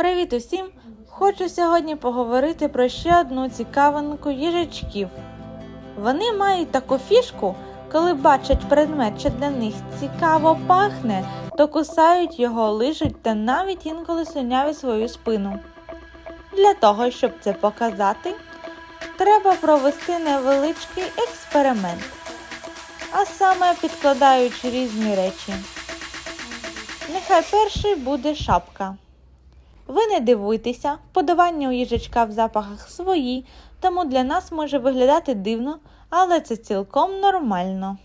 Привіт усім! Хочу сьогодні поговорити про ще одну цікавинку їжачків. Вони мають таку фішку, коли бачать предмет, що для них цікаво пахне, то кусають його, лижуть та навіть інколи слюняві свою спину. Для того, щоб це показати, треба провести невеличкий експеримент, а саме підкладаючи різні речі. Нехай перший буде шапка. Ви не дивуйтеся, подавання у їжачка в запахах свої, тому для нас може виглядати дивно, але це цілком нормально.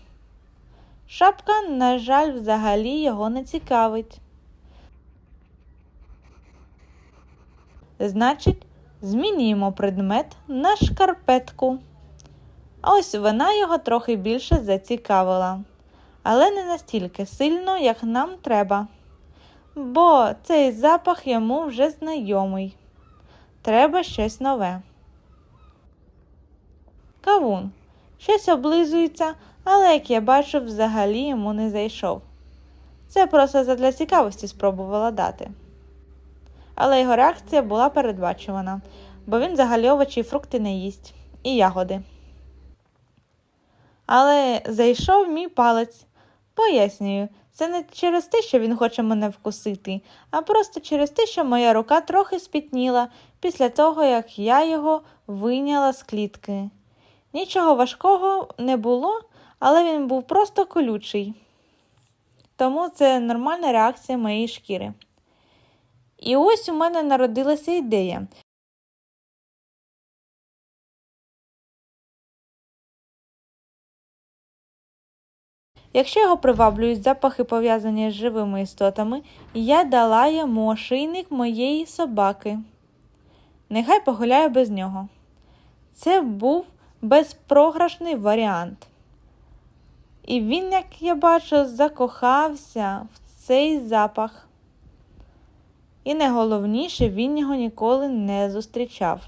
Шапка, на жаль, взагалі його не цікавить. Значить, змінюємо предмет на шкарпетку. Ось вона його трохи більше зацікавила, але не настільки сильно, як нам треба бо цей запах йому вже знайомий. Треба щось нове. Кавун. Щось облизується, але, як я бачу, взагалі йому не зайшов. Це просто задля цікавості спробувала дати. Але його реакція була передбачувана, бо він взагалі овочі і фрукти не їсть, і ягоди. Але зайшов мій палець. Пояснюю, це не через те, що він хоче мене вкусити, а просто через те, що моя рука трохи спітніла після того, як я його вийняла з клітки. Нічого важкого не було, але він був просто колючий. Тому це нормальна реакція моєї шкіри. І ось у мене народилася ідея. Якщо його приваблюють запахи, пов'язані з живими істотами, я дала йому ошийник моєї собаки. Нехай погуляю без нього. Це був безпрограшний варіант. І він, як я бачу, закохався в цей запах. І найголовніше, він його ніколи не зустрічав.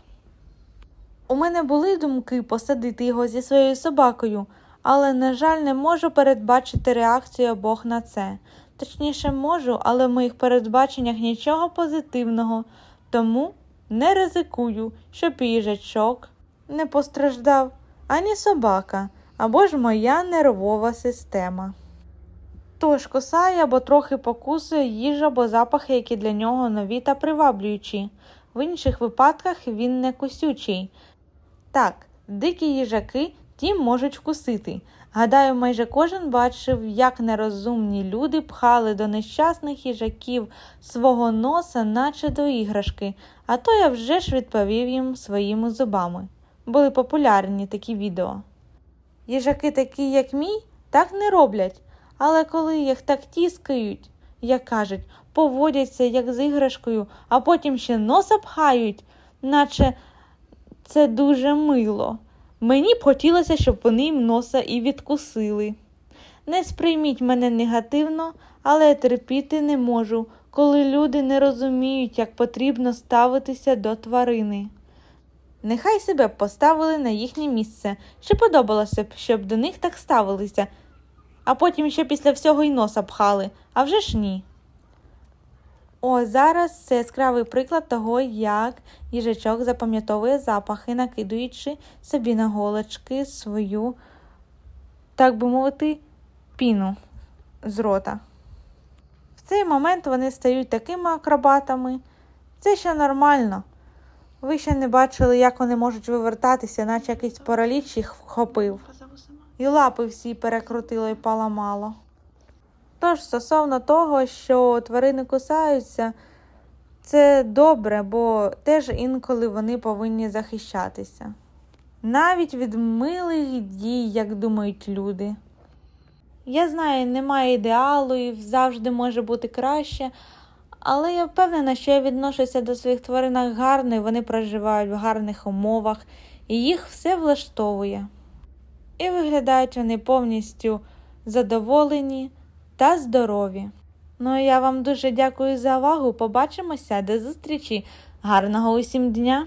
У мене були думки посадити його зі своєю собакою але, на жаль, не можу передбачити реакцію обох на це. Точніше, можу, але в моїх передбаченнях нічого позитивного, тому не ризикую, щоб їжачок не постраждав ані собака, або ж моя нервова система. Тож кусає або трохи покусує їжу або запахи, які для нього нові та приваблюючі. В інших випадках він не кусючий. Так, дикі їжаки ті можуть вкусити. Гадаю, майже кожен бачив, як нерозумні люди пхали до нещасних їжаків свого носа, наче до іграшки, а то я вже ж відповів їм своїми зубами. Були популярні такі відео. Їжаки такі, як мій, так не роблять, але коли їх так тіскають, як кажуть, поводяться як з іграшкою, а потім ще носа пхають, наче це дуже мило. Мені б хотілося, щоб вони їм носа і відкусили. Не сприйміть мене негативно, але терпіти не можу, коли люди не розуміють, як потрібно ставитися до тварини. Нехай себе поставили на їхнє місце, чи подобалося б, щоб до них так ставилися, а потім ще після всього й носа пхали, а вже ж ні. О, зараз це яскравий приклад того, як їжачок запам'ятовує запахи, накидуючи собі на голочки свою, так би мовити, піну з рота. В цей момент вони стають такими акробатами. Це ще нормально. Ви ще не бачили, як вони можуть вивертатися, наче якийсь параліч їх вхопив. І лапи всі перекрутило і поламало. Тож, стосовно того, що тварини кусаються, це добре, бо теж інколи вони повинні захищатися. Навіть від милих дій, як думають люди. Я знаю, немає ідеалу і завжди може бути краще, але я впевнена, що я відношуся до своїх тваринок гарно, і вони проживають в гарних умовах, і їх все влаштовує. І виглядають вони повністю задоволені та здорові. Ну я вам дуже дякую за увагу. Побачимося до зустрічі. Гарного усім дня!